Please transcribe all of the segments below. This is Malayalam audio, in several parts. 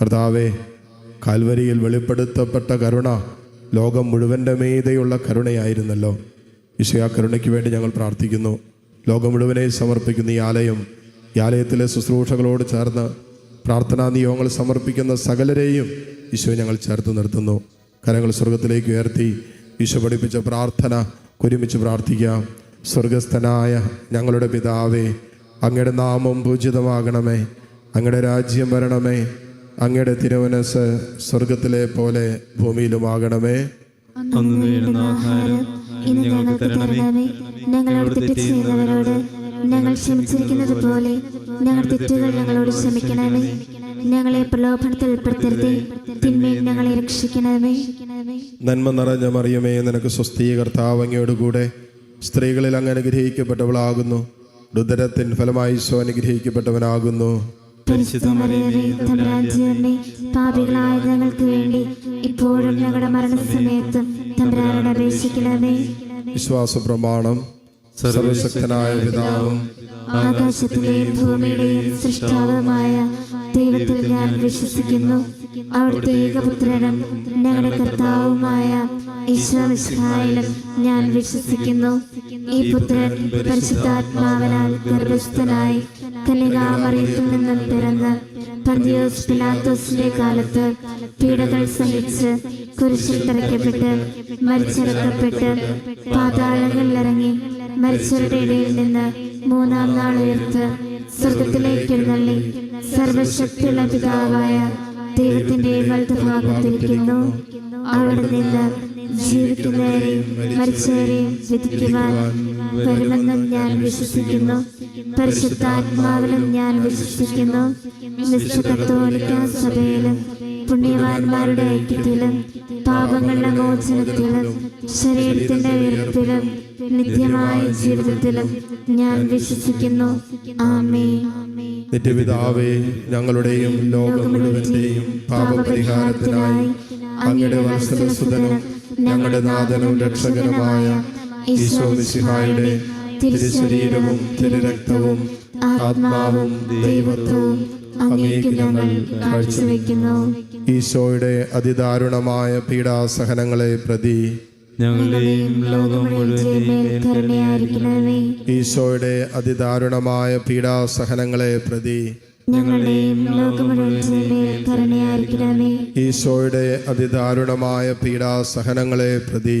കർത്താവെ കാൽവരിയിൽ വെളിപ്പെടുത്തപ്പെട്ട കരുണ ലോകം മുഴുവന്റെ മീതയുള്ള കരുണയായിരുന്നല്ലോ. ആ കരുണയ്ക്ക് വേണ്ടി ഞങ്ങൾ പ്രാർത്ഥിക്കുന്നു. ലോകം മുഴുവനെ സമർപ്പിക്കുന്ന ഈ ആലയം ഈ ആലയത്തിലെ ശുശ്രൂഷകളോട് ചേർന്ന് പ്രാർത്ഥനാ നിയോഗങ്ങൾ സമർപ്പിക്കുന്ന സകലരെയും ഈശോ ഞങ്ങൾ ചേർത്ത് നിർത്തുന്നു. കരങ്ങൾ സ്വർഗത്തിലേക്ക് ഉയർത്തി ഈശോ പഠിപ്പിച്ച പ്രാർത്ഥന ഒരുമിച്ച് പ്രാർത്ഥിക്കാം സ്വർഗസ്ഥനായ ഞങ്ങളുടെ പിതാവേ അങ്ങയുടെ നാമം പൂജിതമാകണമേ അങ്ങയുടെ രാജ്യം വരണമേ അങ്ങയുടെ തിരുവനസ് സ്വർഗത്തിലെ പോലെ ഭൂമിയിലുമാകണമേ. ഞങ്ങൾക്ക് തരണമേ. ഞങ്ങളോട് തെറ്റ് ഞങ്ങൾ ക്ഷമിച്ചിരിക്കുന്നത് പോലെ ഞങ്ങളുടെ തെറ്റുകൾ ഞങ്ങളോട് ക്ഷമിക്കണമേ. ഞങ്ങളെ പ്രലോഭനത്തിൽ ഉൾപ്പെടുത്തരുതേ. തിന്മയിൽ ഞങ്ങളെ രക്ഷിക്കണമേ. നന്മ നിറഞ്ഞ മറിയമേ നിനക്ക് സ്വസ്ഥീയ കർത്താവ് അങ്ങയോട് കൂടെ. സ്ത്രീകളിൽ അങ്ങ് അനുഗ്രഹിക്കപ്പെട്ടവളാകുന്നു. രുദരത്തിൻ ഫലമായി ഈശോ അനുഗ്രഹിക്കപ്പെട്ടവനാകുന്നു. മറിയമേ പാപികളായ ഞങ്ങൾക്ക് വേണ്ടി ഇപ്പോഴും ഞങ്ങളുടെ മരണസമയത്തും തമ്പുരാനോട് അപേക്ഷിക്കണമേ. വിശ്വാസ പ്രമാണം സർവശക്തനായ പിതാവും ആകാശത്തിലെയും ഭൂമിയുടെയും സൃഷ്ടാവുമായ ദൈവത്തിൽ ഞാൻ വിശ്വസിക്കുന്നു. അവിടുത്തെ ഏകപുത്രനും ഞങ്ങളുടെ കർത്താവുമായ ഈശ്വരനിഷ്ഠായാലും ഞാൻ വിശ്വസിക്കുന്നു. ഈ പുത്രൻ പരിശുദ്ധാത്മാവനാൽ ഗർഭസ്ഥനായി കന്യകാമറിയത്തിൽ നിന്നും പിറന്ന് പീഡകൾ സഹിച്ച് കുരിശിൽ തറയ്ക്കപ്പെട്ട് മരിച്ചിറക്കപ്പെട്ട് പാതാളങ്ങളിലിറങ്ങി മരിച്ചവരുടെ ഇടയിൽ നിന്ന് മൂന്നാം നാൾ ഉയർത്ത് സ്വർഗത്തിലേക്ക് എഴുന്നള്ളി സർവശക്തിയുള്ള പിതാവായ ദൈവത്തിന്റെ വലതുഭാഗത്തിരിക്കുന്നു. അവിടെ നിന്ന് ജീവിക്കുന്നവരെയും മരിച്ചവരെയും വിധിക്കുവാൻ വരുമെന്നും ഞാൻ വിശ്വസിക്കുന്നു. പരിശുദ്ധാത്മാവിലും ഞാൻ വിശ്വസിക്കുന്നു. സഭയിലും പുണ്യവാന്മാരുടെ ഐക്യത്തിലും പാപങ്ങളുടെ മോചനത്തിലും ശരീരത്തിന്റെ ഉയരത്തിലും നിത്യമായ ജീവിതത്തിലും ഞാൻ വിശ്വസിക്കുന്നു. ആമേ നിത്യപിതാവേ ഞങ്ങളുടെയും ലോകം മുഴുവന്റെയും പാപപരിഹാരത്തിനായി അങ്ങയുടെ വത്സലസുതനും ഞങ്ങളുടെ നാഥനും രക്ഷകനുമായ ഈശോ മിശിഹായുടെ തിരുശരീരവും തിരുരക്തവും ആത്മാവും ദൈവത്വവും അങ്ങേക്ക് ഞങ്ങൾ കാഴ്ചവെക്കുന്നു. ഈശോയുടെ അതിദാരുണമായ പീഡാസഹനങ്ങളെ പ്രതി ഞങ്ങളുടെയും ലോകം ഈശോയുടെ അതിദാരുണമായ പീഡാസഹനങ്ങളെ പ്രതി ഞങ്ങളുടെയും ലോകം മുഴുവന്റെയും ഈശോയുടെ അതിദാരുണമായ പീഡാസഹനങ്ങളെ പ്രതി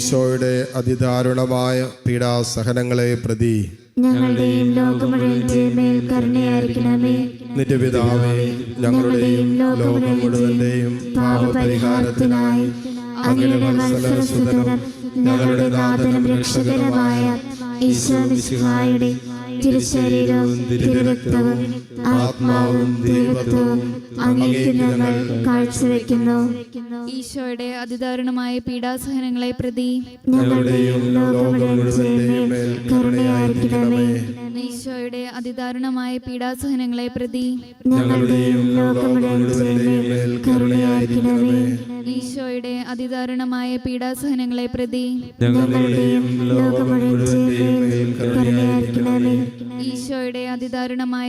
ഈശോയുടെ അതിദാരുണമായ പീഡാസഹനങ്ങളെ പ്രതി ഞങ്ങളുടെയും ലോകം മുഴുവന്റെയും മേൽ കരുണയായിരിക്കണമേ നിത്യപിതാവേ ഞങ്ങളുടെയും ലോകം മുഴുവന്റെയും പാപപരിഹാരത്തിനായി അങ്ങയുടെ വത്സലസുതനും ഞങ്ങളുടെ നാഥനും തിരുശരീരവും തിരുരക്തവും ആത്മാവും ദൈവത്വവും അങ്ങേക്ക് ഞങ്ങൾ കാഴ്ചവെക്കുന്നു. ഈശോയുടെ അതിദാരുണമായ പീഡാസഹനങ്ങളെ പ്രതി ഞങ്ങളുടെയും കരുണയായിരിക്കണമേ. ഈശോയുടെ അതിദാരുണമായ പീഡാസഹനങ്ങളെ പ്രതി ഞങ്ങളുടെയും കരുണയായിരിക്കണമേ. ഈശോയുടെ അതിദാരുണമായ പീഡാസഹനങ്ങളെ പ്രതി ഞങ്ങളുടെയും കരുണയായിരിക്കണമേ. ഈശോയുടെ അതിദാരുണമായ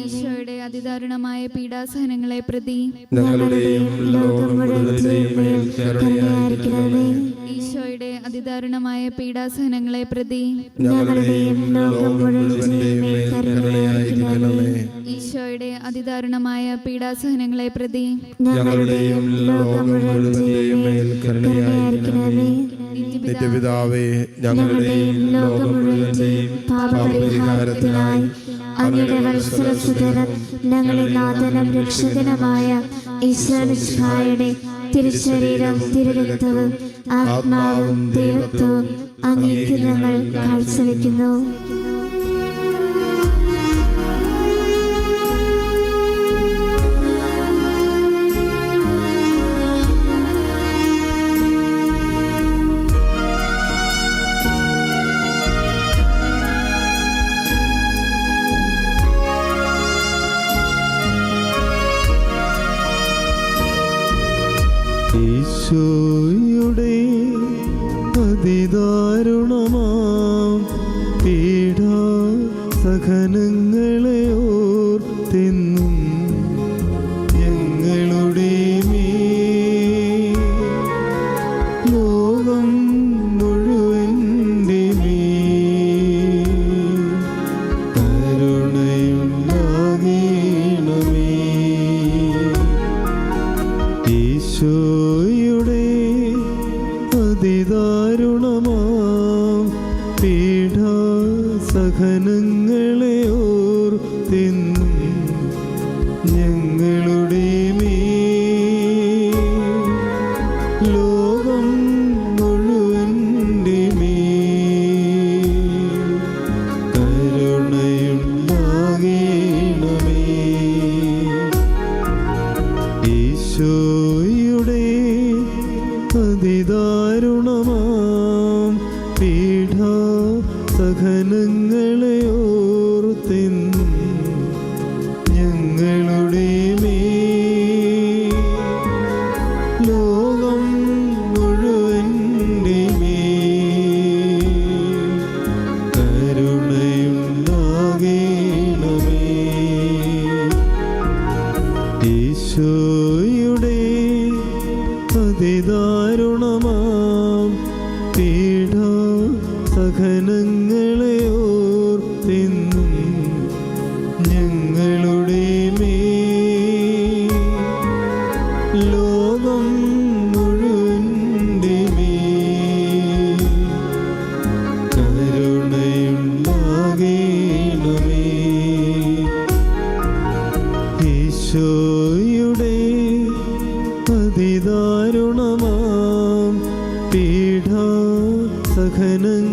ഈശോയുടെ അതിദാരുണമായ പീഡാസഹനങ്ങളെ പ്രതി ഞങ്ങളുടെയും ലോകം മുഴുവന്റെയും മേൽ കരുണയായിരിക്കണമേ. ഈശോയുടെ അതിദാരുണമായ പീഡാസഹനങ്ങളെ പ്രതി ഞങ്ങളുടെയും ലോകം മുഴുവന്റെയും മേൽ കരുണയായിരിക്കണമേ. ഈശോയുടെ അതിദാരുണമായ പീഡാസഹനങ്ങളെ പ്രതി ഞങ്ങളുടെയും ലോകം മുഴുവന്റെയും മേൽ കരുണയായിരിക്കണമേ. നിത്യപിതാവേ ഞങ്ങളുടെയും ലോകം മുഴുവന്റെയും പാപപരിഹാരത്തിനായി അങ്ങയുടെ വത്സരസുതരം ഞങ്ങളെ നാഥനം രക്ഷകനുമായ ഈശ്വരയുടെ തിരുശരീരം തിരുരക്തവും ആത്മാവും ദൈവത്വവും അങ്ങേക്ക് ഞങ്ങൾ കാഴ്ചവെക്കുന്നു.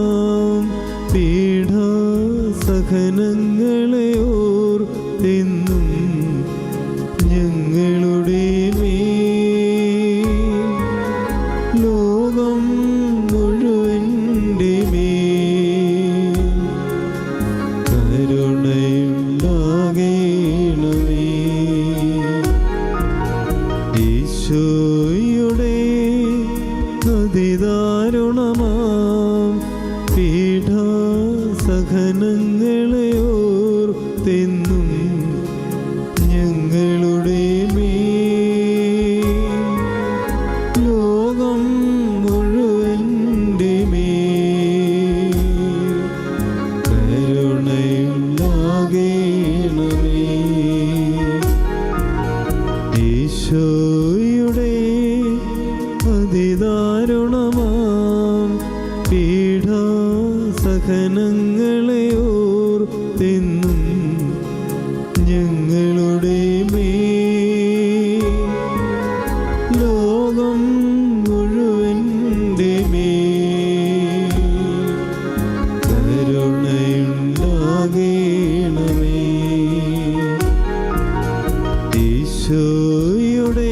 അതിദാരുണമാം പീഡാ സഹനങ്ങളെ ഓർത്തെന്നും ഞങ്ങളുടെ കരുണയുണ്ടാകണമേ. ഈശോയുടെ അതിദാരുണമാം അങ്ങയുടെ അതിദാരുണമാം പീഠ സഹനങ്ങളെ ഓർത്തെന്നും ഞങ്ങളുടെ മേ ഈശോയുടെ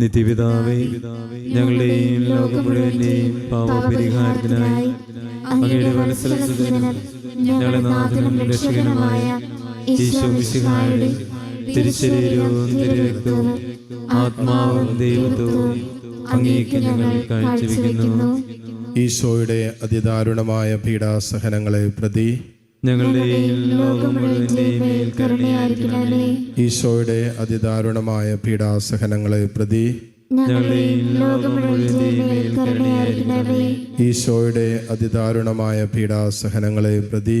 നിത്യപിതാവേ ഞങ്ങളുടെയും ലോകം മുഴുവന്റെയും പാപപരിഹാരത്തിനായി അങ്ങയുടെ വലസലസുതനും ഞങ്ങളുടെ നാഥനും രക്ഷകനുമായ ഈശോ മിശിഹായുടെ തിരുശരീരവും തിരുരക്തവും ആത്മാവും ദൈവത്വവും അങ്ങേക്ക് ഞങ്ങൾ കാഴ്ചവെക്കുന്നു. ഈശോയുടെ അതിദാരുണമായ പീഡാസഹനങ്ങളെ പ്രതി ഞങ്ങളുടെയും മേൽ കരുണയായിരിക്കണമേ. ഈശോയുടെ അതിദാരുണമായ പീഡാസഹനങ്ങളെ പ്രതി ഞങ്ങളുടെയും ലോകം മുഴുവന്റെയും മേൽ കരുണയായിരിക്കണമേ. ഈശോയുടെ അതിദാരുണമായ പീഡാസഹനങ്ങളെ പ്രതി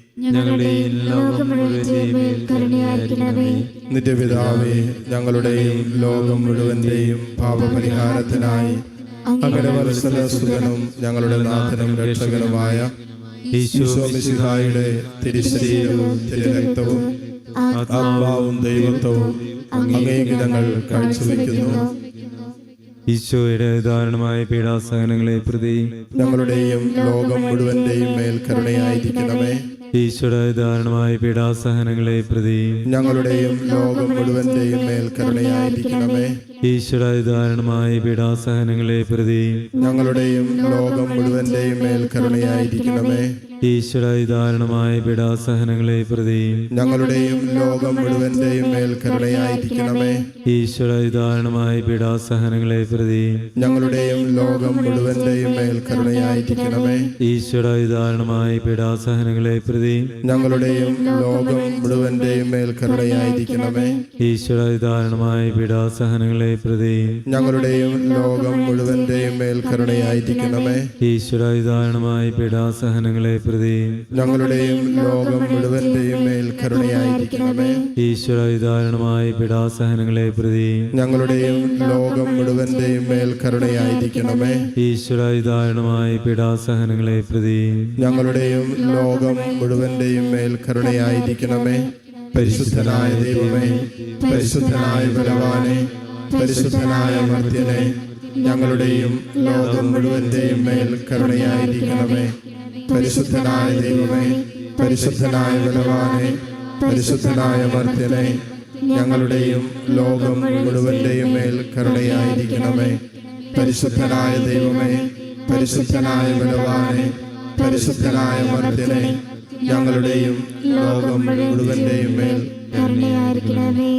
ഞങ്ങളുടെയും ലോകം മുഴുവന്റെയും ഞങ്ങളുടെയും ലോകം മുഴുവന്റെയും പാപപരിഹാരത്തിനായി അങ്ങയുടെ വത്സലസുഖനും ഞങ്ങളുടെ നാഥനും രക്ഷകനുമായ ഈശോ മിശിഹായുടെ തിരുശരീരവും തിരുരക്തവും ആത്മാവും ദൈവത്വവും അങ്ങേക്ക് ഞങ്ങൾ കാഴ്ചവെക്കുന്നു. ഈശോയുടെ ദാരുണമായ പീഡാസഹനങ്ങളെ പ്രതി ഞങ്ങളുടെയും ലോകം മുഴുവന്റെയും മേൽ കരുണയായിരിക്കണമേ. ഈശോയുടെ ദാരുണമായ പീഡാസഹനങ്ങളെ പ്രതി. ഞങ്ങളുടെയും ലോകം മുഴുവന്റെയും മേൽ കരുണയായിരിക്കണമേ. ദാരുണമായ പീഡാസഹനങ്ങളെ പ്രതി. ഞങ്ങളുടെയും ലോകം മുഴുവന്റെയും മേൽ കരുണയായിരിക്കണമേ. ഈശോയുടെ ദാരുണമായ പീഡാസഹനങ്ങളെ പ്രതി ഞങ്ങളുടെയും ലോകം മുഴുവന്റെയും മേൽ കരുണയായിരിക്കണമേ. ഈശോയുടെ ദാരുണമായ പീഡാസഹനങ്ങളെ പ്രതി ഞങ്ങളുടെയും ലോകം മുഴുവന്റെയും മേൽ കരുണയായിരിക്കണമേ. ഈശോയുടെ ദാരുണമായ പീഡാസഹനങ്ങളെ പ്രതി ഞങ്ങളുടെയും ലോകം മുഴുവന്റെയും മേൽ കരുണയായിരിക്കണമേ. ഈശോയുടെ ദാരുണമായ പീഡാസഹനങ്ങളെ പ്രതി ഞങ്ങളുടെയും ലോകം മുഴുവന്റെയും മേൽ കരുണയായിരിക്കണമേ. ഈശോയുടെ ദാരുണമായ പീഡാസഹനങ്ങളെ പ്രതി ഞങ്ങളുടെയും ലോകം മുഴുവന്റെയും മേൽ കരുണയായിരിക്കണമേ. ഈശോയുടെ ദാരുണമായ പീഡാസഹനങ്ങളെ പ്രതി ഞങ്ങളുടെയും ലോകം മുഴുവന്റെയും മേൽ കരുണയായിരിക്കണമേ. ഈശോയുടെ ദാരുണമായ പീഡാസഹനങ്ങളെ പ്രതി ഞങ്ങളുടെയും ലോകം മുഴുവന്റെയും മേൽ കരുണയായിരിക്കണമേ. പരിശുദ്ധനായ ദൈവമേ പരിശുദ്ധനായ ബലവാനെ പരിശുദ്ധനായ മർദ്ദനെ ഞങ്ങളുടെയും ലോകം മുഴുവന്റെയും മേൽ കരുണയായിരിക്കണമേ. പരിശുദ്ധനായ ദൈവമേ പരിശുദ്ധനായ ബലവാനെ പരിശുദ്ധനായ വർദ്ധനെ ഞങ്ങളുടെയും ലോകം മുഴുവന്റെയും മേൽ കരുണയായിരിക്കണമേ. പരിശുദ്ധനായ ദൈവമേ പരിശുദ്ധനായ ബലവാനെ പരിശുദ്ധനായ വർദ്ധനെ ഞങ്ങളുടെയും ലോകം മുഴുവന്റെയും മേൽ കരുണയായിരിക്കണമേ.